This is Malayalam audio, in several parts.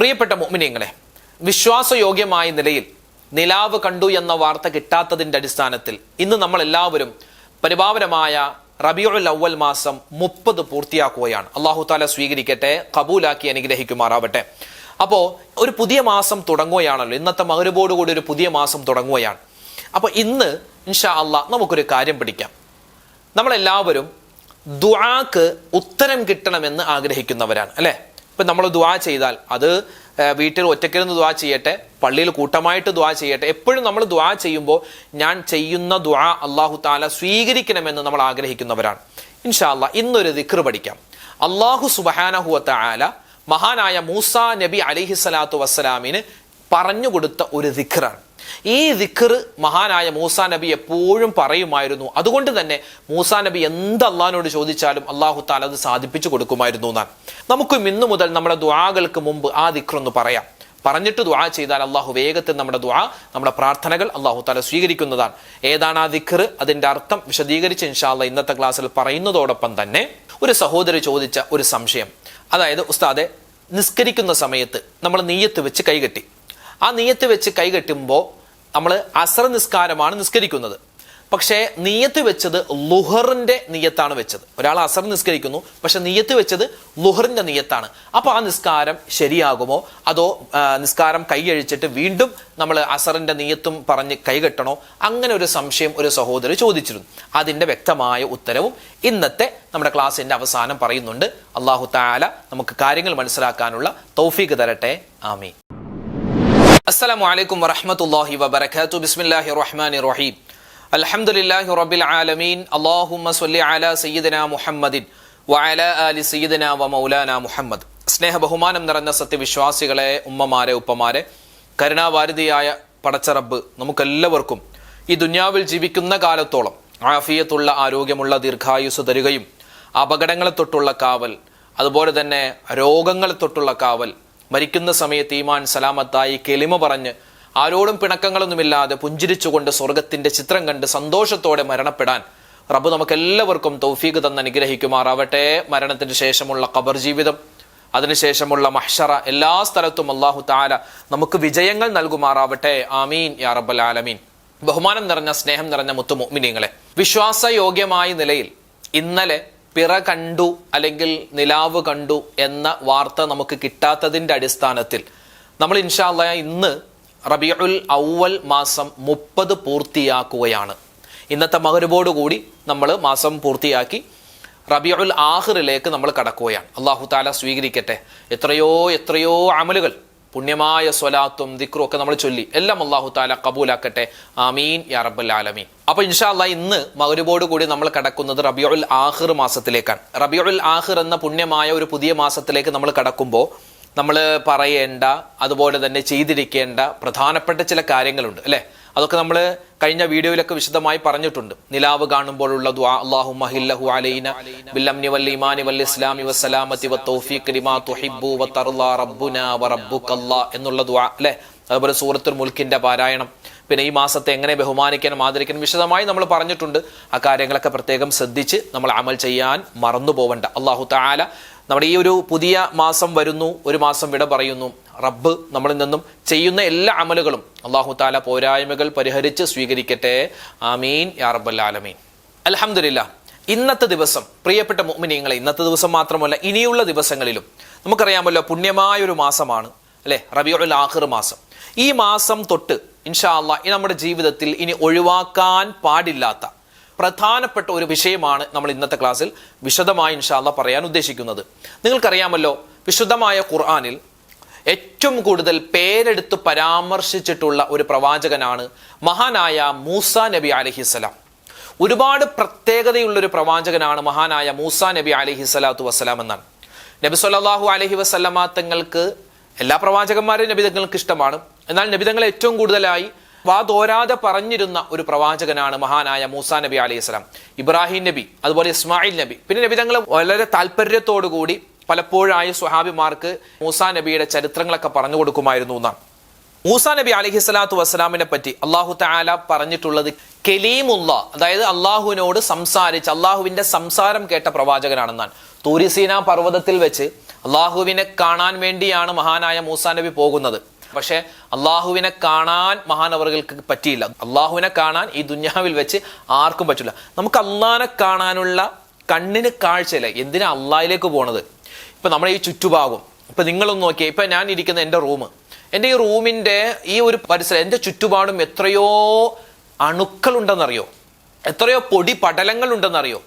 പ്രിയപ്പെട്ട മുഅ്മിനീങ്ങളെ വിശ്വാസയോഗ്യമായ നിലയിൽ നിലാവ് കണ്ടു എന്ന വാർത്ത കിട്ടാത്തതിന്റെ അടിസ്ഥാനത്തിൽ ഇന്ന് നമ്മൾ എല്ലാവരും പരിപാവനമായ റബിയുൽ അവൽ മാസം മുപ്പത് പൂർത്തിയാക്കുകയാണ്. അള്ളാഹു താല സ്വീകരിക്കട്ടെ കബൂലാക്കി അനുഗ്രഹിക്കുമാറാവട്ടെ. അപ്പോൾ ഒരു പുതിയ മാസം തുടങ്ങുകയാണല്ലോ. ഇന്നത്തെ മകരുബോടുകൂടി ഒരു പുതിയ മാസം തുടങ്ങുകയാണ്. അപ്പോൾ ഇന്ന് ഇൻഷാ അള്ളാഹ് നമുക്കൊരു കാര്യം പിടിക്കാം നമ്മളെല്ലാവരും ദുആക്ക് ഉത്തരം കിട്ടണമെന്ന് ആഗ്രഹിക്കുന്നവരാണ് അല്ലെ? ഇപ്പൊ നമ്മൾ ദ്വാ ചെയ്താൽ അത് വീട്ടിൽ ഒറ്റക്കിരുന്ന് ദ്വാ ചെയ്യട്ടെ പള്ളിയിൽ കൂട്ടമായിട്ട് ദ്വാ ചെയ്യട്ടെ എപ്പോഴും നമ്മൾ ദ്വാ ചെയ്യുമ്പോൾ ഞാൻ ചെയ്യുന്ന ദ്വാ അള്ളാഹു താല സ്വീകരിക്കണമെന്ന് നമ്മൾ ആഗ്രഹിക്കുന്നവരാണ്. ഇൻഷാല്ല ഇന്നൊരു ദിക്ർ പഠിക്കാം. അള്ളാഹു സുബഹാനഹുവത്ത ആല മഹാനായ മൂസ നബി അലിഹി സ്വലാത്തു വസ്സലാമിന് പറഞ്ഞു കൊടുത്ത ഒരു ദിക്റാണ്. ഈ ദിക്കർ മഹാനായ മൂസാ നബി എപ്പോഴും പറയുമായിരുന്നു. അതുകൊണ്ട് തന്നെ മൂസാ നബി എന്ത് അള്ളഹാനോട് ചോദിച്ചാലും അള്ളാഹു താല അത് സാധിപ്പിച്ചു കൊടുക്കുമായിരുന്നു എന്നാണ്. നമുക്കും ഇന്നു മുതൽ നമ്മുടെ ദുആകൾക്ക് മുമ്പ് ആ ദിക്ർ ഒന്ന് പറയാം. പറഞ്ഞിട്ട് ദുആ ചെയ്താൽ അള്ളാഹു വേഗത്തിൽ നമ്മുടെ ദുആ നമ്മുടെ പ്രാർത്ഥനകൾ അള്ളാഹു താല സ്വീകരിക്കുന്നതാണ്. ഏതാണ് ആ ദിക്ർ? അതിന്റെ അർത്ഥം വിശദീകരിച്ച് ഇൻഷാല്ല ഇന്നത്തെ ക്ലാസ്സിൽ പറയുന്നതോടൊപ്പം തന്നെ ഒരു സഹോദരി ചോദിച്ച ഒരു സംശയം. അതായത് ഉസ്താദെ നിസ്കരിക്കുന്ന സമയത്ത് നമ്മൾ നീയത്ത് വെച്ച് കൈകെട്ടി. ആ നീയത്ത് വെച്ച് കൈകെട്ടുമ്പോൾ നമ്മൾ അസർ നിസ്കാരമാണ് നിസ്കരിക്കുന്നത്. പക്ഷേ നീയത്ത് വെച്ചത് ലുഹറിന്റെ നീയത്താണ് വെച്ചത്. ഒരാൾ അസർ നിസ്കരിക്കുന്നു പക്ഷെ നീയത്ത് വെച്ചത് ലുഹറിന്റെ നീയത്താണ്. അപ്പോൾ ആ നിസ്കാരം ശരിയാകുമോ? അതോ നിസ്കാരം കൈയഴിച്ചിട്ട് വീണ്ടും നമ്മൾ അസറിന്റെ നീയത്തും പറഞ്ഞ് കൈകെട്ടണോ അങ്ങനെ ഒരു സംശയം ഒരു സഹോദരി ചോദിച്ചിരുന്നു. അതിന്റെ വ്യക്തമായ ഉത്തരവും ഇന്നത്തെ നമ്മുടെ ക്ലാസ്സിന്റെ അവസാനം പറയുന്നുണ്ട്. അള്ളാഹു താല നമുക്ക് കാര്യങ്ങൾ മനസ്സിലാക്കാനുള്ള തൗഫീഖ് തരട്ടെ. ആമീൻ. അസ്സലാമു അലൈക്കും വറഹമത്തല്ലാഹി വബർക്കാത്തു ബിസ്മില്ലാഹി റഹ്മാനി റഹീം അൽഹംദുലില്ലാഹി റബ്ബിൽ ആലമീൻ. അല്ലാഹുമ്മ സല്ലി അലാ സയ്യിദന മുഹമ്മദിൻ വഅല ആലി സയ്യിദന വ മൗലാന മുഹമ്മദ്. സ്നേഹ ബഹുമാനം നിറഞ്ഞ സത്യവിശ്വാസികളെ ഉമ്മമാരെ ഉപ്പമാരെ കരുണാവാരിതിയായ പടച്ചറബ്ബ് നമുക്കെല്ലാവർക്കും ഈ ദുന്യാവിൽ ജീവിക്കുന്ന കാലത്തോളം ആഫിയത്തുള്ള ആരോഗ്യമുള്ള ദീർഘായുസ് തരികയും അപകടങ്ങളെ തൊട്ടുള്ള കാവൽ അതുപോലെ തന്നെ രോഗങ്ങളെ തൊട്ടുള്ള കാവൽ മരിക്കുന്ന സമയത്ത് ഈമാൻ സലാമത്തായി കെളിമ പറഞ്ഞ് ആരോടും പിണക്കങ്ങളൊന്നുമില്ലാതെ പുഞ്ചിരിച്ചുകൊണ്ട് സ്വർഗത്തിന്റെ ചിത്രം കണ്ട് സന്തോഷത്തോടെ മരണപ്പെടാൻ റബ്ബ് നമുക്കെല്ലാവർക്കും തൗഫീഖ് തന്ന് അനുഗ്രഹിക്കുമാറാവട്ടെ. മരണത്തിന് ശേഷമുള്ള ഖബർ ജീവിതം അതിനുശേഷമുള്ള മഹ്ഷറ എല്ലാ സ്ഥലത്തും അള്ളാഹു താല നമുക്ക് വിജയങ്ങൾ നൽകുമാറാവട്ടെ. ആമീൻ യാ റബ്ബൽ ആലമീൻ. ബഹുമാനം നിറഞ്ഞ സ്നേഹം നിറഞ്ഞ മുത്തുമോ മുഅ്മിനീങ്ങളെ വിശ്വാസയോഗ്യമായ നിലയിൽ ഇന്നലെ പിറ കണ്ടു അല്ലെങ്കിൽ നിലാവ് കണ്ടു എന്ന വാർത്ത നമുക്ക് കിട്ടാത്തതിന്റെ അടിസ്ഥാനത്തിൽ നമ്മൾ ഇൻഷാല്ല ഇന്ന് റബിയുൽ ഔവൽ മാസം മുപ്പത് പൂർത്തിയാക്കുകയാണ്. ഇന്നത്തെ മകരുബോട് കൂടി നമ്മൾ മാസം പൂർത്തിയാക്കി റബിയുൽ ആഹിറിലേക്ക് നമ്മൾ കടക്കുകയാണ്. അള്ളാഹു താല സ്വീകരിക്കട്ടെ. എത്രയോ എത്രയോ അമലുകൾ പുണ്യമായ സ്വലാത്തും ദിക്റും ഒക്കെ നമ്മൾ ചൊല്ലി. എല്ലാം അള്ളാഹു താല കബൂലാക്കട്ടെ. ആമീൻ യാ റബ്ബൽ ആലമീൻ. അപ്പൊ ഇൻഷാല്ല ഇന്ന് മൗരുബോട് കൂടി നമ്മൾ കടക്കുന്നത് റബിയുൽ ആഹിർ മാസത്തിലേക്കാണ്. റബിയുൽ ആഹിർ എന്ന പുണ്യമായ ഒരു പുതിയ മാസത്തിലേക്ക് നമ്മൾ കടക്കുമ്പോൾ നമ്മൾ പറയേണ്ട അതുപോലെ തന്നെ ചെയ്തിരിക്കേണ്ട പ്രധാനപ്പെട്ട ചില കാര്യങ്ങളുണ്ട് അല്ലെ? അതൊക്കെ നമ്മൾ കഴിഞ്ഞ വീഡിയോയിലൊക്കെ വിശദമായി പറഞ്ഞിട്ടുണ്ട്. നിലാവ് കാണുമ്പോഴുള്ള വൽ ഈമാനി വൽ ഇസ്ലാമി വസ്സലാമത്തി ലിമാ തുഹിബ്ബു എന്നുള്ള ദുആ അതുപോലെ സൂറത്തുൽ മുൽക്കിന്റെ പാരായണം. പിന്നെ ഈ മാസത്തെ എങ്ങനെ ബഹുമാനിക്കാനും ആദരിക്കാനും വിശദമായി നമ്മൾ പറഞ്ഞിട്ടുണ്ട്. ആ കാര്യങ്ങളൊക്കെ പ്രത്യേകം ശ്രദ്ധിച്ച് നമ്മൾ അമൽ ചെയ്യാൻ മറന്നു പോവണ്ട അള്ളാഹു താല നമ്മുടെ ഈ ഒരു പുതിയ മാസം വരുന്നു ഒരു മാസം വിട പറയുന്നു. റബ്ബ് നമ്മളിൽ നിന്നും ചെയ്യുന്ന എല്ലാ അമലുകളും അള്ളാഹു താല പോരായ്മകൾ പരിഹരിച്ച് സ്വീകരിക്കട്ടെ. ആമീൻ. യാ റബ്ബൽ ആലമീൻ. അലഹമില്ല ഇന്നത്തെ ദിവസം പ്രിയപ്പെട്ട മുഅ്മിനീങ്ങളെ ഇന്നത്തെ ദിവസം മാത്രമല്ല ഇനിയുള്ള ദിവസങ്ങളിലും നമുക്കറിയാമല്ലോ പുണ്യമായ ഒരു മാസമാണ് അല്ലെ? റബിയുൽ ആഖിർ മാസം. ഈ മാസം തൊട്ട് ഇൻഷാ ഈ നമ്മുടെ ജീവിതത്തിൽ ഇനി ഒഴിവാക്കാൻ പാടില്ലാത്ത പ്രധാനപ്പെട്ട ഒരു വിഷയമാണ് നമ്മൾ ഇന്നത്തെ ക്ലാസ്സിൽ വിശദമായി ഇൻഷാല്ല പറയാൻ ഉദ്ദേശിക്കുന്നത്. നിങ്ങൾക്കറിയാമല്ലോ വിശുദ്ധമായ ഖുർആാനിൽ ഏറ്റവും കൂടുതൽ പേരെടുത്ത് പരാമർശിച്ചിട്ടുള്ള ഒരു പ്രവാചകനാണ് മഹാനായ മൂസ നബി അലഹിസലാം ഒരുപാട് പ്രത്യേകതയുള്ള ഒരു പ്രവാചകനാണ് മഹാനായ മൂസ നബി അലഹി സ്വലാത്തു വസ്സലാം എന്നാണ്. നബി സല്ലല്ലാഹു അലഹി വസ്ലമ തങ്ങൾക്ക് എല്ലാ പ്രവാചകന്മാരെയും നബി തങ്ങൾക്ക് ഇഷ്ടമാണ്. എന്നാൽ നബി തങ്ങൾ ഏറ്റവും കൂടുതലായി വാ തോരാതെ പറഞ്ഞിരുന്ന ഒരു പ്രവാചകനാണ് മഹാനായ മൂസാ നബി അലൈഹി സ്വലാം. ഇബ്രാഹിം നബി അതുപോലെ ഇസ്മായിൽ നബി. പിന്നെ നബി തങ്ങൾ വളരെ താല്പര്യത്തോടുകൂടി പലപ്പോഴായി സ്വഹാബിമാർക്ക് മൂസ നബിയുടെ ചരിത്രങ്ങളൊക്കെ പറഞ്ഞു കൊടുക്കുമായിരുന്നു എന്നാണ്. മൂസാ നബി അലഹി സ്വലാത്തു വസ്സലാമിനെ പറ്റി അള്ളാഹു താല പറഞ്ഞിട്ടുള്ളത് കലീമുള്ള അതായത് അള്ളാഹുവിനോട് സംസാരിച്ച് അള്ളാഹുവിന്റെ സംസാരം കേട്ട പ്രവാചകനാണെന്നാണ്. തൂരിസീന പർവതത്തിൽ വെച്ച് അള്ളാഹുവിനെ കാണാൻ വേണ്ടിയാണ് മഹാനായ മൂസാ നബി പോകുന്നത്. പക്ഷേ അള്ളാഹുവിനെ കാണാൻ മഹാനവറുകൾക്ക് പറ്റിയില്ല. അള്ളാഹുവിനെ കാണാൻ ഈ ദുന്യാവിൽ വെച്ച് ആർക്കും പറ്റില്ല. നമുക്ക് അള്ളാഹിനെ കാണാനുള്ള കണ്ണിന് കാഴ്ചയില്ല. എന്തിനാ അള്ളാഹിലേക്ക് പോണത്? ഇപ്പം നമ്മുടെ ഈ ചുറ്റുഭാഗം. ഇപ്പം നിങ്ങളൊന്ന് നോക്കിയാൽ ഇപ്പം ഞാൻ ഇരിക്കുന്ന എന്റെ റൂം. എന്റെ ഈ റൂമിന്റെ ഈ ഒരു പരിസരം എന്റെ ചുറ്റുപാടും എത്രയോ അണുക്കളുണ്ടെന്നറിയോ? എത്രയോ പൊടി പടലങ്ങൾ ഉണ്ടെന്നറിയോ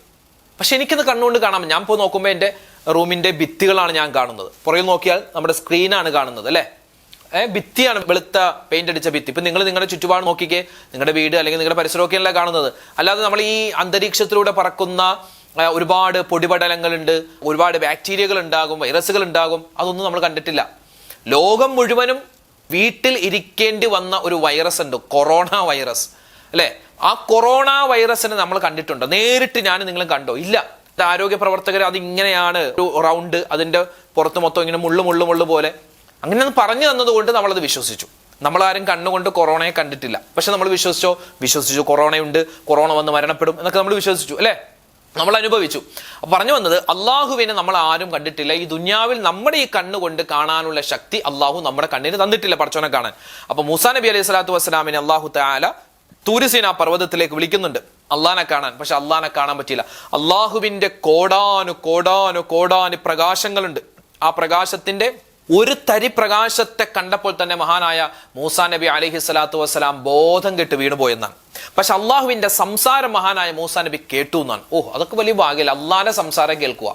പക്ഷെ എനിക്കത് കണ്ണുകൊണ്ട് കാണാം ഞാൻ ഇപ്പോൾ നോക്കുമ്പോൾ എന്റെ റൂമിന്റെ ഭിത്തികളാണ് ഞാൻ കാണുന്നത്. പുറകിൽ നോക്കിയാൽ നമ്മുടെ സ്ക്രീനാണ് കാണുന്നത് അല്ലേ? ഭിത്തിയാണ് വെളുത്ത പെയിന്റ് അടിച്ച ഭിത്തി. ഇപ്പൊ നിങ്ങൾ നിങ്ങളുടെ ചുറ്റുപാട് നോക്കിക്കേ നിങ്ങളുടെ വീട് അല്ലെങ്കിൽ നിങ്ങളുടെ പരിസരമൊക്കെയല്ല കാണുന്നത്. അല്ലാതെ നമ്മൾ ഈ അന്തരീക്ഷത്തിലൂടെ പറക്കുന്ന ഒരുപാട് പൊടിപടലങ്ങളുണ്ട് ഒരുപാട് ബാക്ടീരിയകൾ ഉണ്ടാകും വൈറസുകൾ ഉണ്ടാകും അതൊന്നും നമ്മൾ കണ്ടിട്ടില്ല. ലോകം മുഴുവനും വീട്ടിൽ ഇരിക്കേണ്ടി വന്ന ഒരു വൈറസ് ഉണ്ട് കൊറോണ വൈറസ് അല്ലെ? ആ കൊറോണ വൈറസിനെ നമ്മൾ കണ്ടിട്ടുണ്ടോ? നേരിട്ട് ഞാൻ നിങ്ങളും കണ്ടോ? ഇല്ല. ആരോഗ്യ പ്രവർത്തകർ അത് ഇങ്ങനെയാണ് ഒരു റൗണ്ട് അതിന്റെ പുറത്ത് മൊത്തം ഇങ്ങനെ മുള്ളു മുള്ളു മുള്ളു പോലെ അങ്ങനെ ഒന്ന് പറഞ്ഞു തന്നതുകൊണ്ട് നമ്മളത് വിശ്വസിച്ചു. നമ്മളാരും കണ്ണുകൊണ്ട് കൊറോണയെ കണ്ടിട്ടില്ല. പക്ഷെ നമ്മൾ വിശ്വസിച്ചോ? വിശ്വസിച്ചു. കൊറോണയുണ്ട്. കൊറോണ വന്ന് മരണപ്പെടും എന്നൊക്കെ നമ്മൾ വിശ്വസിച്ചു അല്ലേ? നമ്മൾ അനുഭവിച്ചു. പറഞ്ഞു വന്നത് അള്ളാഹുവിനെ നമ്മൾ ആരും കണ്ടിട്ടില്ല. ഈ ദുന്യാവിൽ നമ്മുടെ ഈ കണ്ണുകൊണ്ട് കാണാനുള്ള ശക്തി അള്ളാഹു നമ്മുടെ കണ്ണിന് തന്നിട്ടില്ല പടച്ചോനെ കാണാൻ. അപ്പൊ മൂസാ നബി അലൈഹി സ്വലാത്തു വസ്സലാമിനെ അള്ളാഹു താല തൂരിസീന പർവതത്തിലേക്ക് വിളിക്കുന്നുണ്ട്. അള്ളാനെ കാണാൻ. പക്ഷെ അള്ളാനെ കാണാൻ പറ്റിയില്ല. അള്ളാഹുവിന്റെ കോടാനു കോടാനു കോടാനു പ്രകാശങ്ങളുണ്ട്. ആ പ്രകാശത്തിന്റെ ഒരു തരി പ്രകാശത്തെ കണ്ടപ്പോൾ തന്നെ മഹാനായ മൂസാ നബി അലഹി സ്വലാത്തു വസ്സലാം ബോധം കെട്ട് വീണുപോയെന്നാണ്. പക്ഷെ അള്ളാഹുവിന്റെ സംസാരം മഹാനായ മൂസാ നബി കേട്ടു എന്നാണ്. ഓഹ് അതൊക്കെ വലിയ ഭാഗ്യമല്ല അള്ളാന്റെ സംസാരം കേൾക്കുക.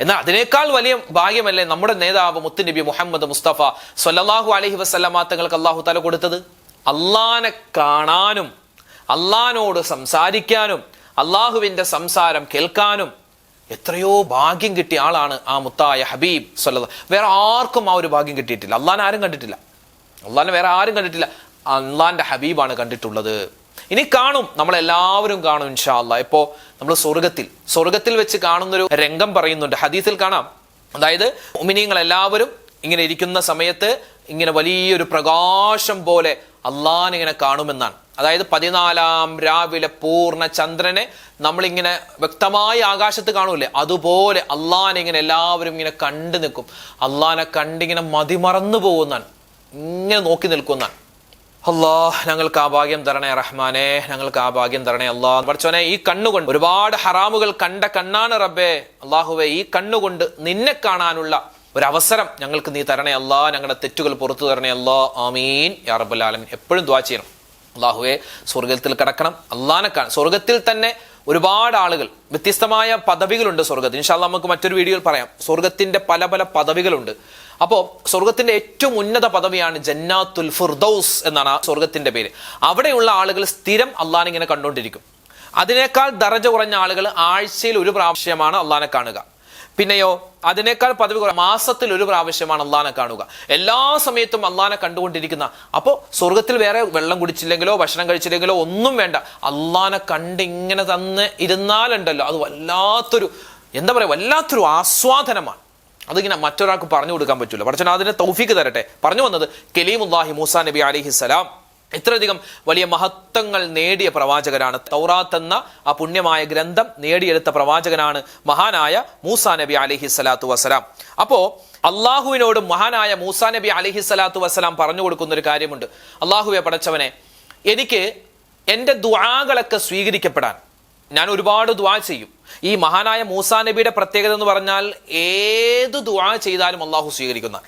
എന്നാൽ അതിനേക്കാൾ വലിയ ഭാഗ്യമല്ലേ നമ്മുടെ നേതാവ് മുത്തുനബി മുഹമ്മദ് മുസ്തഫ സല്ലല്ലാഹു അലഹി വസല്ലമ തങ്ങൾക്ക് അള്ളാഹു തല കൊടുത്തത്? അള്ളാനെ കാണാനും അള്ളഹാനോട് സംസാരിക്കാനും അള്ളാഹുവിന്റെ സംസാരം കേൾക്കാനും എത്രയോ ഭാഗ്യം കിട്ടിയ ആളാണ് ആ മുത്തായ ഹബീബ് സല്ലത് വേറെ ആർക്കും ആ ഒരു ഭാഗ്യം കിട്ടിയിട്ടില്ല. അള്ളാൻ ആരും കണ്ടിട്ടില്ല. അള്ളാനെ വേറെ ആരും കണ്ടിട്ടില്ല. അള്ളാന്റെ ഹബീബാണ് കണ്ടിട്ടുള്ളത്. ഇനി കാണും. നമ്മളെല്ലാവരും കാണും ഇൻഷാ അല്ലാ ഇപ്പോ നമ്മൾ സ്വർഗത്തിൽ സ്വർഗത്തിൽ വെച്ച് കാണുന്നൊരു രംഗം പറയുന്നുണ്ട്. ഹദീസിൽ കാണാം. അതായത് ഉമിനിയങ്ങൾ എല്ലാവരും ഇങ്ങനെ ഇരിക്കുന്ന സമയത്ത് ഇങ്ങനെ വലിയൊരു പ്രകാശം പോലെ അള്ളാൻ ഇങ്ങനെ കാണുമെന്നാണ്. അതായത് പതിനാലാം രാവിലെ പൂർണ ചന്ദ്രനെ നമ്മളിങ്ങനെ വ്യക്തമായി ആകാശത്ത് കാണൂലേ അതുപോലെ അള്ളാനെ ഇങ്ങനെ എല്ലാവരും ഇങ്ങനെ കണ്ടു നിൽക്കും. അള്ളാനെ കണ്ടിങ്ങനെ മതിമറന്നു പോകുന്നാണ് ഇങ്ങനെ നോക്കി നിൽക്കുന്നാണ് അല്ലാ ഞങ്ങൾക്ക് ആ ഭാഗ്യം തരണേ റഹ്മാനെ ഞങ്ങൾക്ക് ആ ഭാഗ്യം തരണേ അല്ലാ പഠിച്ചോനെ ഈ കണ്ണുകൊണ്ട് ഒരുപാട് ഹറാമുകൾ കണ്ട കണ്ണാണ് റബ്ബേ. അള്ളാഹുവെ ഈ കണ്ണുകൊണ്ട് നിന്നെ കാണാനുള്ള ഒരു അവസരം ഞങ്ങൾക്ക് നീ തരണേ അല്ലാ ഞങ്ങളുടെ തെറ്റുകൾ പുറത്തു തരണേ അല്ലാ ആമീൻ. യാ റബ്ബൽ ആലമീൻ. എപ്പോഴും ദ്വാ ചെയ്യണം. അള്ളാഹുവെ സ്വർഗത്തിൽ കടക്കണം. അള്ളഹാനെ കാണാൻ സ്വർഗത്തിൽ തന്നെ ഒരുപാട് ആളുകൾ വ്യത്യസ്തമായ പദവികളുണ്ട് സ്വർഗത്തിൽ ഇൻഷാല്ല നമുക്ക് മറ്റൊരു വീഡിയോയിൽ പറയാം. സ്വർഗത്തിന്റെ പല പല പദവികളുണ്ട്. അപ്പോൾ സ്വർഗത്തിന്റെ ഏറ്റവും ഉന്നത പദവിയാണ് ജന്നാത്തുൽ ഫുർദൌസ് എന്നാണ് ആ സ്വർഗത്തിന്റെ പേര്. അവിടെയുള്ള ആളുകൾ സ്ഥിരം അള്ളഹാനിങ്ങനെ ഇങ്ങനെ കണ്ടുകൊണ്ടിരിക്കും അതിനേക്കാൾ ദറജ കുറഞ്ഞ ആളുകൾ ആഴ്ചയിൽ ഒരു പ്രാവശ്യമാണ് അള്ളഹാനെ കാണുക. പിന്നെയോ അതിനേക്കാൾ പദവി കുറ മാസത്തിൽ ഒരു പ്രാവശ്യമാണ് അള്ളാനെ കാണുക. എല്ലാ സമയത്തും അള്ളാനെ കണ്ടുകൊണ്ടിരിക്കുന്ന അപ്പോൾ സ്വർഗത്തിൽ വേറെ വെള്ളം കുടിച്ചില്ലെങ്കിലോ ഭക്ഷണം കഴിച്ചില്ലെങ്കിലോ ഒന്നും വേണ്ട. അള്ളാനെ കണ്ടിങ്ങനെ തന്നെ ഇരുന്നാലുണ്ടല്ലോ. അത് വല്ലാത്തൊരു എന്താ പറയുക വല്ലാത്തൊരു ആസ്വാദനമാണ്. അതിങ്ങനെ മറ്റൊരാൾക്ക് പറഞ്ഞു കൊടുക്കാൻ പറ്റില്ല പക്ഷേ അതിന് തൗഫീക്ക് തരട്ടെ. പറഞ്ഞു വന്നത് കലീമുല്ലാഹി മൂസാ നബി അലിഹിസ്സലാം ഇത്രയധികം വലിയ മഹത്വങ്ങൾ നേടിയ പ്രവാചകനാണ് തൗറാത്ത് എന്ന ആ പുണ്യമായ ഗ്രന്ഥം നേടിയെടുത്ത പ്രവാചകനാണ് മഹാനായ മൂസാ നബി അലഹി സ്വലാത്തു വസ്സലാം. അപ്പോ അള്ളാഹുവിനോട് മഹാനായ മൂസാ നബി അലഹി സ്വലാത്തു വസ്സലാം പറഞ്ഞു കൊടുക്കുന്ന ഒരു കാര്യമുണ്ട്. അള്ളാഹുവെ പടച്ചവനെ എനിക്ക് എന്റെ ദ്വാകളൊക്കെ സ്വീകരിക്കപ്പെടാൻ ഞാൻ ഒരുപാട് ദ്വാ ചെയ്യും. ഈ മഹാനായ മൂസാ നബിയുടെ പ്രത്യേകത എന്ന് പറഞ്ഞാൽ ഏത് ദ്വാ ചെയ്താലും അള്ളാഹു സ്വീകരിക്കുന്ന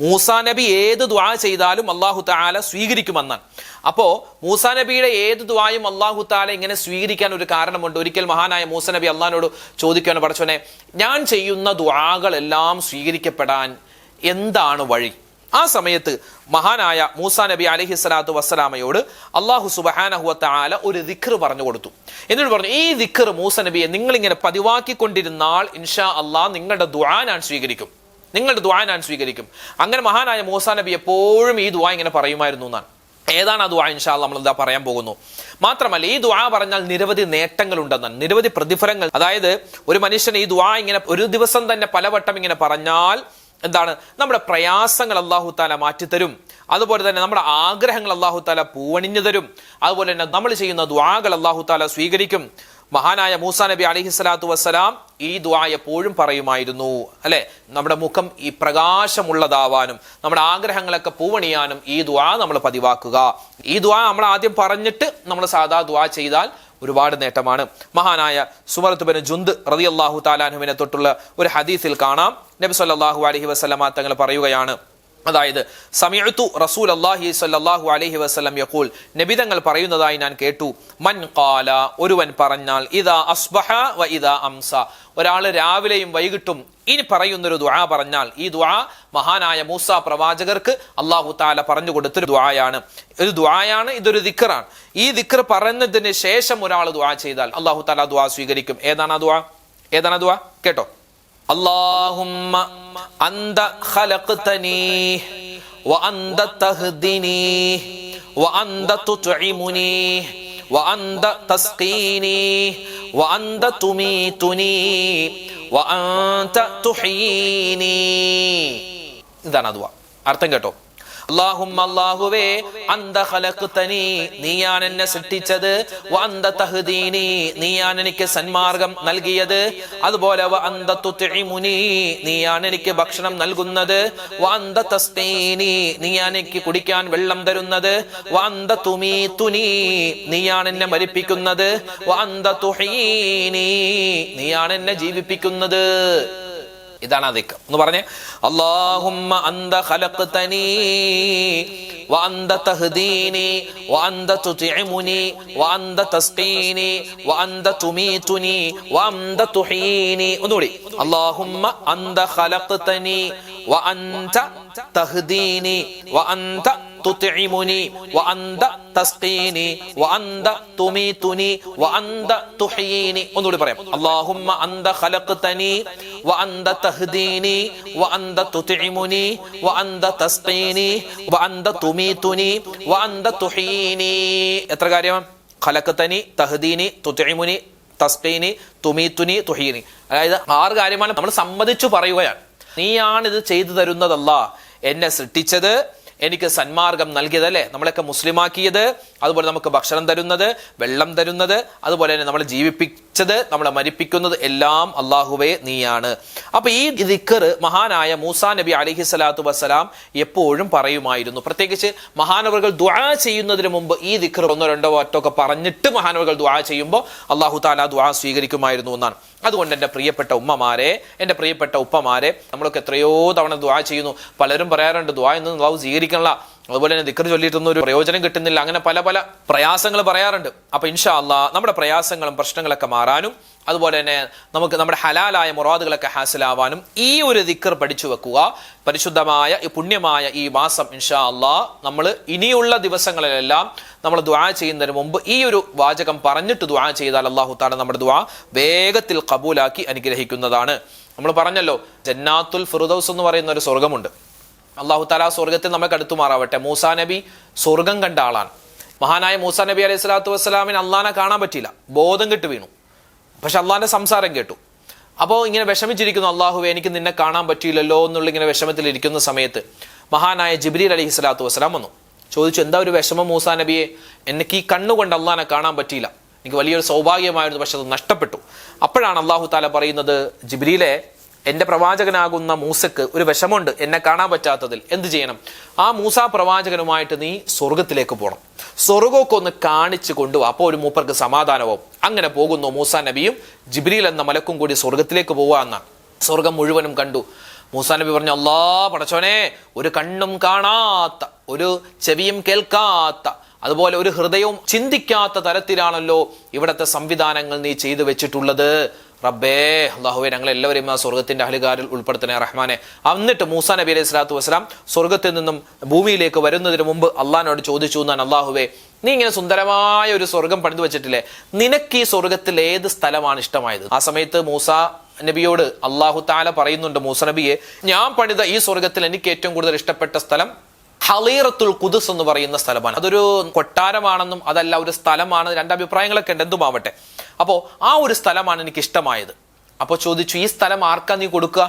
മൂസാ നബി ഏത് ദ്വാ ചെയ്താലും അള്ളാഹു താല സ്വീകരിക്കുമെന്നാണ്. അപ്പോ മൂസാ നബിയുടെ ഏത് ദ്വായും അള്ളാഹു താല ഇങ്ങനെ സ്വീകരിക്കാൻ ഒരു കാരണമുണ്ട്. ഒരിക്കൽ മഹാനായ മൂസ നബി അള്ളഹാനോട് ചോദിക്കുകയാണ് പഠിച്ചോനെ ഞാൻ ചെയ്യുന്ന ദ്വാകളെല്ലാം സ്വീകരിക്കപ്പെടാൻ എന്താണ് വഴി? ആ സമയത്ത് മഹാനായ മൂസാ നബി അലഹി സ്വലാത്തു വസ്സലാമയോട് അള്ളാഹു സുബഹാനഹുവത്ത ആല ഒരു ദിഖർ പറഞ്ഞു കൊടുത്തു. എന്നിട്ട് പറഞ്ഞു ഈ ദിഖർ മൂസ നബിയെ നിങ്ങളിങ്ങനെ പതിവാക്കിക്കൊണ്ടിരുന്നാൽ ഇൻഷാ അള്ളാഹ് നിങ്ങളുടെ ദ്വാ ഞാൻ സ്വീകരിക്കും. നിങ്ങളുടെ ദ്വാ ഞാൻ സ്വീകരിക്കും. അങ്ങനെ മഹാനായ മൂസാ നബി എപ്പോഴും ഈ ദ്വാ ഇങ്ങനെ പറയുമായിരുന്നു എന്നാണ്. ഏതാണ് ആ ദ്വാ ഇൻഷാ നമ്മൾ എന്താ പറയാൻ പോകുന്നു? മാത്രമല്ല ഈ ദ്വാ പറഞ്ഞാൽ നിരവധി നേട്ടങ്ങൾ ഉണ്ടെന്നാണ് നിരവധി പ്രതിഫലങ്ങൾ. അതായത് ഒരു മനുഷ്യൻ ഈ ദ്വാ ഇങ്ങനെ ഒരു ദിവസം തന്നെ പലവട്ടം ഇങ്ങനെ പറഞ്ഞാൽ എന്താണ്? നമ്മുടെ പ്രയാസങ്ങൾ അള്ളാഹു താല മാറ്റിത്തരും. അതുപോലെ തന്നെ നമ്മുടെ ആഗ്രഹങ്ങൾ അള്ളാഹു താല പൂവണിഞ്ഞു തരും. അതുപോലെ തന്നെ നമ്മൾ ചെയ്യുന്ന ദ്വാകൾ അള്ളാഹു താല സ്വീകരിക്കും. മഹാനായ മൂസാ നബി അലഹി സ്വലാത്തു വസ്സലാം ഈ ദ്വാ എപ്പോഴും പറയുമായിരുന്നു അല്ലെ? നമ്മുടെ മുഖം ഈ പ്രകാശമുള്ളതാവാനും നമ്മുടെ ആഗ്രഹങ്ങളൊക്കെ പൂവണിയാനും ഈ ദ്വാ നമ്മൾ പതിവാക്കുക. ഈ ദ്വാ നമ്മൾ ആദ്യം പറഞ്ഞിട്ട് നമ്മൾ സാധാ ദ്വാ ചെയ്താൽ ഒരുപാട് നേട്ടമാണ്. മഹാനായ സുമറത്ത് ബിൻ ജുന്ദ് റതി അള്ളാഹു താലാനുവിനെ തൊട്ടുള്ള ഒരു ഹദീസിൽ കാണാം. നബി സല്ലാഹു അലഹി വസല്ലമ തങ്ങൾ പറയുകയാണ് അതായത് സമയത്തു റസൂൽ അള്ളാഹി സല്ലാഹു അലഹി വസ്ലം യക്കൂൽ നബിതങ്ങൾ പറയുന്നതായി ഞാൻ കേട്ടു. മൻ കാല ഒരുവൻ പറഞ്ഞാൽ ഇതാ അസ്ബഹ വ ഇതാ അംസ. ഒരാൾ രാവിലെയും വൈകിട്ടും ഇനി പറയുന്നൊരു ദുആ പറഞ്ഞാൽ ഈ ദുആ മഹാനായ മൂസ പ്രവാചകർക്ക് അള്ളാഹു താല പറഞ്ഞു കൊടുത്തൊരു ദുആയാണ്. ഒരു ദുആയാണ് ഇതൊരു ദിക്കറാണ് ഈ ദിക്കർ പറഞ്ഞതിന് ശേഷം ഒരാൾ ദുആ ചെയ്താൽ അള്ളാഹു താല ദുആ സ്വീകരിക്കും. ഏതാണ് ആ ദുആ? ഏതാണ് ആ ദുആ? കേട്ടോ. اللهم أنت خلقتني وأنت تهدني وأنت تطعمني وأنت تسقيني وأنت تميتني وأنت تحييني ഇതാണ് അതുവ അർത്ഥം കേട്ടോ അള്ളാഹും അള്ളാഹുവേ നീയാണ് എന്നെ സൃഷ്ടിച്ചത്. നീയാണ് എനിക്ക് സന്മാർഗം നൽകിയത്. അതുപോലെ നീയാണ് എനിക്ക് ഭക്ഷണം നൽകുന്നത്. നീയാണ് എനിക്ക് കുടിക്കാൻ വെള്ളം തരുന്നത്. നീയാണ് എന്നെ മരിപ്പിക്കുന്നത്. നീയാണ് എന്നെ ജീവിപ്പിക്കുന്നത്. ഇതാണ് അതിക്ക് എന്ന് പറഞ്ഞേ അള്ളാഹുമ്മ അന്ത ഖലഖ്തനി وأنت تهديني وأنت تطعمني وأنت تسقيني وأنت تميتني وأنت تحييني ഒന്നുകൂടി اللهم أنت خلقتني وأنت تهديني وأنت തുതിഇമുനി വഅന്ത തസ്ഖീനി വഅന്ത തുമീതുനി വഅന്ത തുഹീനി ഒന്നുകൂടി പറയാം. അല്ലാഹുമ്മ അന്ത ഖലഖ്തനി വഅന്ത തഹ്ദീനി വഅന്ത തുതിഇമുനി വഅന്ത തസ്ഖീനി വഅന്ത തുമീതുനി വഅന്ത തുഹീനി. എത്ര കാര്യം ഖലഖ്തനി തഹ്ദീനി തുതിഇമുനി തുമീത്തുനി തുഹീനി. അതായത് ആറ് കാര്യമാണ് നമ്മൾ സമ്മതിച്ചു പറയുകയാണ്. നീയാണ് ഇത് ചെയ്തു തരുന്നതല്ല. എന്നെ സൃഷ്ടിച്ചത് എനിക്ക് സന്മാർഗം നൽകിയതല്ലേ? നമ്മളെയൊക്കെ മുസ്ലിമാക്കിയത് അതുപോലെ നമുക്ക് ഭക്ഷണം തരുന്നത് വെള്ളം തരുന്നത് അതുപോലെ തന്നെ നമ്മളെ മരിച്ചത് നമ്മളെ മരിപ്പിക്കുന്നത് എല്ലാം അള്ളാഹുവെ നീയാണ്. അപ്പൊ ഈ ദിക്കർ മഹാനായ മൂസാ നബി അലിഹി സ്വലാത്തു വസ്സലാം എപ്പോഴും പറയുമായിരുന്നു. പ്രത്യേകിച്ച് മഹാനവകൾ ദ്വാ ചെയ്യുന്നതിന് മുമ്പ് ഈ ദിക്കർ ഒന്നോ രണ്ടോ ഒറ്റൊക്കെ പറഞ്ഞിട്ട് മഹാനവകൾ ദ്വാ ചെയ്യുമ്പോൾ അള്ളാഹു താല ദ്വാ സ്വീകരിക്കുമായിരുന്നു എന്നാണ്. അതുകൊണ്ട് എന്റെ പ്രിയപ്പെട്ട ഉമ്മമാരെ എന്റെ പ്രിയപ്പെട്ട ഉപ്പമാരെ നമ്മളൊക്കെ എത്രയോ തവണ ദ്വാ ചെയ്യുന്നു. പലരും പറയാറുണ്ട് ദ്വാ എന്ന് അള്ളാഹു സ്വീകരിക്കണല്ല. അതുപോലെ തന്നെ ദിക്കർ ചൊല്ലിയിട്ടൊന്നും ഒരു പ്രയോജനം കിട്ടുന്നില്ല. അങ്ങനെ പല പല പ്രയാസങ്ങൾ പറയാറുണ്ട്. അപ്പൊ ഇൻഷാ അള്ളാ നമ്മുടെ പ്രയാസങ്ങളും പ്രശ്നങ്ങളൊക്കെ മാറാനും അതുപോലെ തന്നെ നമുക്ക് നമ്മുടെ ഹലാലായ മുറാദുകളൊക്കെ ഹാസിലാവാനും ഈ ഒരു ദിക്കർ പഠിച്ചു വെക്കുക. പരിശുദ്ധമായ ഈ പുണ്യമായ ഈ മാസം ഇൻഷാ അള്ളാ നമ്മൾ ഇനിയുള്ള ദിവസങ്ങളിലെല്ലാം നമ്മൾ ദുആ ചെയ്യുന്നതിന് മുമ്പ് ഈ ഒരു വാചകം പറഞ്ഞിട്ട് ദുആ ചെയ്താൽ അള്ളാഹു താല നമ്മുടെ ദുആ വേഗത്തിൽ കബൂലാക്കി അനുഗ്രഹിക്കുന്നതാണ്. നമ്മൾ പറഞ്ഞല്ലോ ജന്നാത്തുൽ ഫിറുദൌസ് എന്ന് പറയുന്ന ഒരു സ്വർഗമുണ്ട് അള്ളാഹു താല സ്വർഗത്തിൽ നമുക്ക് അടുത്തു മാറാവട്ടെ മൂസാ നബി സ്വർഗം കണ്ട ആളാണ്. മഹാനായ മൂസാ നബി അലൈഹി സ്വലാത്തു വസ്സലാമിന് അള്ളാനെ കാണാൻ പറ്റിയില്ല. ബോധം കെട്ട് വീണു. പക്ഷെ അള്ളാന്റെ സംസാരം കേട്ടു. അപ്പോൾ ഇങ്ങനെ വിഷമിച്ചിരിക്കുന്നു അള്ളാഹുവെ എനിക്ക് നിന്നെ കാണാൻ പറ്റിയില്ലല്ലോ എന്നുള്ള ഇങ്ങനെ വിഷമത്തിൽ ഇരിക്കുന്ന സമയത്ത് മഹാനായ ജിബ്രീൽ അലഹി സ്വലാത്തു വസ്സലാം വന്നു. ചോദിച്ചു എന്താ ഒരു വിഷമം മൂസാ നബിയെ? എനിക്ക് ഈ കണ്ണുകൊണ്ട് അള്ളാനെ കാണാൻ പറ്റിയില്ല. എനിക്ക് വലിയൊരു സൗഭാഗ്യമായിരുന്നു പക്ഷെ അത് നഷ്ടപ്പെട്ടു. അപ്പോഴാണ് അള്ളാഹു താല പറയുന്നത് ജിബ്രീലെ എന്റെ പ്രവാചകനാകുന്ന മൂസക്ക് ഒരു വിഷമുണ്ട് എന്നെ കാണാൻ പറ്റാത്തതിൽ. എന്ത് ചെയ്യണം? ആ മൂസ പ്രവാചകനുമായിട്ട് നീ സ്വർഗത്തിലേക്ക് പോകണം സ്വർഗമൊക്കെ ഒന്ന് കാണിച്ചു കൊണ്ടുപോകും അപ്പോൾ ഒരു മൂപ്പർക്ക് സമാധാനവും അങ്ങനെ പോകുന്നു മൂസ നബിയും ജിബ്രീൽ എന്ന മലക്കും കൂടി സ്വർഗത്തിലേക്ക് പോവുക എന്നാണ്. സ്വർഗം മുഴുവനും കണ്ടു. മൂസ നബി പറഞ്ഞു അല്ലാ പടച്ചോനെ ഒരു കണ്ണും കാണാത്ത ഒരു ചെവിയും കേൾക്കാത്ത അതുപോലെ ഒരു ഹൃദയവും ചിന്തിക്കാത്ത തരത്തിലാണല്ലോ ഇവിടുത്തെ സംവിധാനങ്ങൾ നീ ചെയ്തു വെച്ചിട്ടുള്ളത്. റബ്ബേ അള്ളാഹുവെ ഞങ്ങൾ എല്ലാവരും ആ സ്വർഗത്തിന്റെ അഹലുകാരിൽ ഉൾപ്പെടുത്തണേ റഹ്മാനെ. എന്നിട്ട് മൂസാ നബി അലൈഹി സ്വലാത്തു വസ്സലാം സ്വർഗത്തിൽ നിന്നും ഭൂമിയിലേക്ക് വരുന്നതിന് മുമ്പ് അള്ളഹാനോട് ചോദിച്ചു എന്നാണ് അള്ളാഹുവെ നീ ഇങ്ങനെ സുന്ദരമായ ഒരു സ്വർഗം പണിതു വെച്ചിട്ടില്ലേ? നിനക്ക് ഈ സ്വർഗത്തിൽ ഏത് സ്ഥലമാണ് ഇഷ്ടമായത്? ആ സമയത്ത് മൂസ നബിയോട് അള്ളാഹു താല പറയുന്നുണ്ട് മൂസ നബിയെ ഞാൻ പണിത ഈ സ്വർഗത്തിൽ എനിക്ക് ഏറ്റവും കൂടുതൽ ഇഷ്ടപ്പെട്ട സ്ഥലം ഹലീറത്തുൽ കുദുസ് എന്ന് പറയുന്ന സ്ഥലമാണ്. അതൊരു കൊട്ടാരമാണെന്നും അതല്ല ഒരു സ്ഥലമാണ്. രണ്ട് അഭിപ്രായങ്ങളൊക്കെ ഉണ്ട്. എന്തുമാവട്ടെ അപ്പോൾ ആ ഒരു സ്ഥലമാണ് എനിക്ക് ഇഷ്ടമായത് അപ്പോൾ ചോദിച്ചു ഈ സ്ഥലം ആർക്കാ നീ കൊടുക്കുക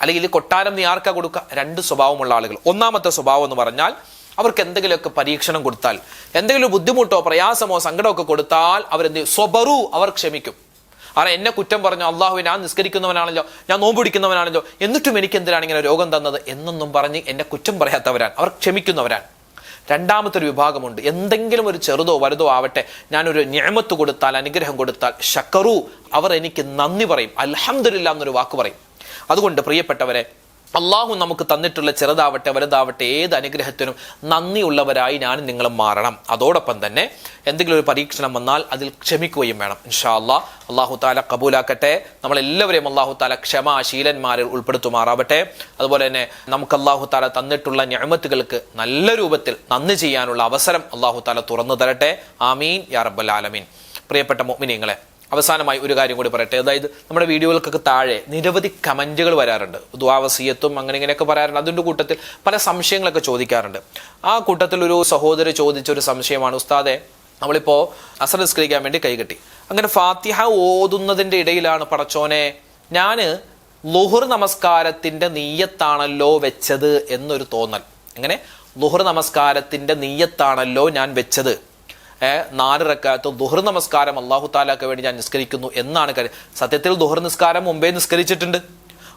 അല്ലെങ്കിൽ കൊട്ടാരം നീ ആർക്കാ കൊടുക്കുക രണ്ട് സ്വഭാവമുള്ള ആളുകൾ. ഒന്നാമത്തെ സ്വഭാവം എന്ന് പറഞ്ഞാൽ അവർക്ക് എന്തെങ്കിലുമൊക്കെ പരീക്ഷണം കൊടുത്താൽ എന്തെങ്കിലും ബുദ്ധിമുട്ടോ പ്രയാസമോ സങ്കടമൊക്കെ കൊടുത്താൽ അവരെന്ത്? സ്വബറു അവർ ക്ഷമിക്കും. കാരണം എന്നെ കുറ്റം പറഞ്ഞു? അള്ളാഹു ഞാൻ നിസ്കരിക്കുന്നവനാണല്ലോ ഞാൻ നോമ്പ് പിടിക്കുന്നവനാണല്ലോ. എന്നിട്ടും എനിക്ക് എന്തിനാണ് ഇങ്ങനെ രോഗം തന്നത്? എന്നൊന്നും പറഞ്ഞ് എന്നെ കുറ്റം പറയാത്തവരാണ്. അവർ ക്ഷമിക്കുന്നവരാണ്. രണ്ടാമത്തെ ഒരു വിഭാഗമുണ്ട്. എന്തെങ്കിലും ഒരു ചെറുതോ വലുതോ ആവട്ടെ ഞാനൊരു ഞാമത്ത് കൊടുത്താൽ അനുഗ്രഹം കൊടുത്താൽ ഷക്കറു അവർ എനിക്ക് നന്ദി പറയും. അലഹമില്ല എന്നൊരു വാക്ക് പറയും. അതുകൊണ്ട് പ്രിയപ്പെട്ടവരെ അള്ളാഹു നമുക്ക് തന്നിട്ടുള്ള ചെറുതാവട്ടെ വലുതാവട്ടെ ഏത് അനുഗ്രഹത്തിനും നന്ദിയുള്ളവരായി ഞാൻ നിങ്ങൾ മാറണം. അതോടൊപ്പം തന്നെ എന്തെങ്കിലും ഒരു പരീക്ഷണം വന്നാൽ അതിൽ ക്ഷമിക്കുകയും വേണം. ഇൻഷാ അള്ളാഹ് അള്ളാഹു താല കബൂലാക്കട്ടെ. നമ്മളെല്ലാവരെയും അള്ളാഹു താല ക്ഷമാശീലന്മാരിൽ ഉൾപ്പെടുത്തുമാറാവട്ടെ. അതുപോലെ തന്നെ നമുക്ക് അള്ളാഹു താല തന്നിട്ടുള്ള ഞാമത്തുകൾക്ക് നല്ല രൂപത്തിൽ നന്ദി ചെയ്യാനുള്ള അവസരം അള്ളാഹു താല തുറന്നു തരട്ടെ. ആമീൻ. യാ റബ്ബൽ ആലമീൻ. പ്രിയപ്പെട്ട മോമിനിയങ്ങളെ അവസാനമായി ഒരു കാര്യം കൂടി പറയട്ടെ. അതായത് നമ്മുടെ വീഡിയോകൾക്കൊക്കെ താഴെ നിരവധി കമന്റുകൾ വരാറുണ്ട്. ദ്വാവസീയത്വം അങ്ങനെ ഇങ്ങനെയൊക്കെ പറയാറുണ്ട്. അതിന്റെ കൂട്ടത്തിൽ പല സംശയങ്ങളൊക്കെ ചോദിക്കാറുണ്ട്. ആ കൂട്ടത്തിൽ ഒരു സഹോദരി ചോദിച്ച ഒരു സംശയമാണ് ഉസ്താദെ നമ്മളിപ്പോൾ അസർ നിസ്കരിക്കാൻ വേണ്ടി കൈകെട്ടി അങ്ങനെ ഫാത്തിഹ ഓതുന്നതിന്റെ ഇടയിലാണ് പടച്ചോനെ ഞാൻ ലുഹുർ നമസ്കാരത്തിന്റെ നീയത്താണല്ലോ വെച്ചത് എന്നൊരു തോന്നൽ. അങ്ങനെ ലുഹുർ നമസ്കാരത്തിന്റെ നീയത്താണല്ലോ ഞാൻ വെച്ചത്. നാല് റക്കാത്ത് ദുഹർ നമസ്കാരം അള്ളാഹു താലാക്ക് വേണ്ടി ഞാൻ നിസ്കരിക്കുന്നു എന്നാണ് കാര്യം. സത്യത്തിൽ ദുഹർ നിസ്കാരം മുമ്പേ നിസ്കരിച്ചിട്ടുണ്ട്.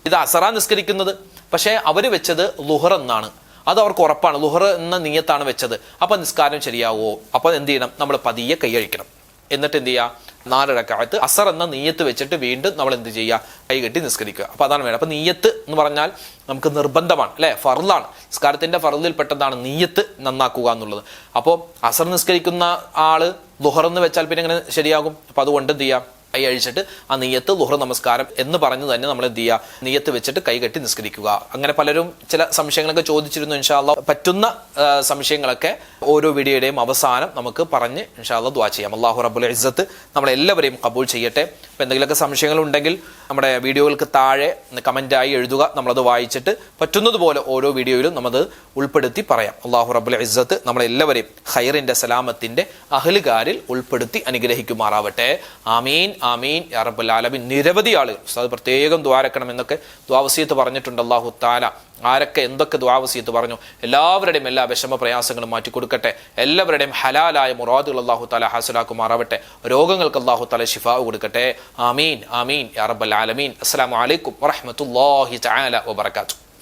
ഇത് അസറ നിസ്കരിക്കുന്നത്. പക്ഷേ അവർ വെച്ചത് ലുഹർ എന്നാണ്. അത് അവർക്ക് ഉറപ്പാണ്. ലുഹർ എന്ന നീയത്താണ് വെച്ചത്. അപ്പം നിസ്കാരം ശരിയാവുമോ അപ്പം എന്ത് ചെയ്യണം? നമ്മൾ പതിയെ കൈയഴിക്കണം എന്നിട്ട് എന്ത് ചെയ്യുക? നാല് റക്കാത്ത് അസർ എന്ന നീയത്ത് വെച്ചിട്ട് വീണ്ടും നമ്മൾ എന്ത് ചെയ്യുക? കൈകെട്ടി നിസ്കരിക്കുക. അപ്പൊ അതാണ് വേണം അപ്പൊ നീയത്ത് എന്ന് പറഞ്ഞാൽ നമുക്ക് നിർബന്ധമാണ് അല്ലെ? ഫറുദാണ് നിസ്കാരത്തിന്റെ ഫറുദിൽ പെട്ടതാണ് നീയത്ത് നന്നാക്കുക എന്നുള്ളത്. അപ്പോൾ അസർ നിസ്കരിക്കുന്ന ആൾ ദുഹർ എന്ന് വെച്ചാൽ പിന്നെ എങ്ങനെ ശരിയാകും? അപ്പൊ അതുകൊണ്ട് എന്ത് ചെയ്യാം കൈ അഴിച്ചിട്ട് ആ നീയത്ത് ലുഹർ നമസ്കാരം എന്ന് പറഞ്ഞു തന്നെ നമ്മൾ എന്ത് ചെയ്യുക? നീയത്ത് വെച്ചിട്ട് കൈകെട്ടി നിസ്കരിക്കുക. അങ്ങനെ പലരും ചില സംശയങ്ങളൊക്കെ ചോദിച്ചിരുന്നു ഇൻഷാല്ല പറ്റുന്ന സംശയങ്ങളൊക്കെ ഓരോ വീഡിയോയുടെയും അവസാനം നമുക്ക് പറഞ്ഞ് ഇൻഷാല്ല ദ്വാ ചെയ്യാം. അള്ളാഹു റബുൽ ഇസ്സത്ത് നമ്മളെല്ലാവരെയും കബൂൾ ചെയ്യട്ടെ. അപ്പോൾ എന്തെങ്കിലുമൊക്കെ സംശയങ്ങൾ ഉണ്ടെങ്കിൽ നമ്മുടെ വീഡിയോകൾക്ക് താഴെ കമന്റായി എഴുതുക. നമ്മളത് വായിച്ചിട്ട് പറ്റുന്നതുപോലെ ഓരോ വീഡിയോയിലും നമ്മളത് ഉൾപ്പെടുത്തി പറയാം. അള്ളാഹു റബുൽ ഇസ്സത്ത് നമ്മളെല്ലാവരെയും ഹൈറിന്റെ സലാമത്തിന്റെ അഹലുകാരിൽ ഉൾപ്പെടുത്തി അനുഗ്രഹിക്കുമാറാവട്ടെ. ആമീൻ ആമീൻ. അറബുൽ ആലമീൻ. നിരവധി ആളുകൾ പ്രത്യേകം ദ്വാരക്കണം എന്നൊക്കെ ദ്വാവസീത്ത് പറഞ്ഞിട്ടുണ്ട് അള്ളാഹു താല ആരൊക്കെ എന്തൊക്കെ ദ്വാവസീത്ത് പറഞ്ഞു എല്ലാവരുടെയും എല്ലാ വിഷമ പ്രയാസങ്ങളും മാറ്റി കൊടുക്കട്ടെ എല്ലാവരുടെയും ഹലാലായ മുറാദുകൾ അള്ളാഹു താല ഹാസലാക്കുമാറാവട്ടെ. രോഗങ്ങൾക്ക് അള്ളാഹു താല ഷിഫാവ് കൊടുക്കട്ടെ. ആമീൻ ആമീൻ. യാ റബ്ബൽ ആലമീൻ. അസ്സലാമു അലൈക്കും വറഹ്മത്തുള്ളാഹി തആല വബറകാതുഹു.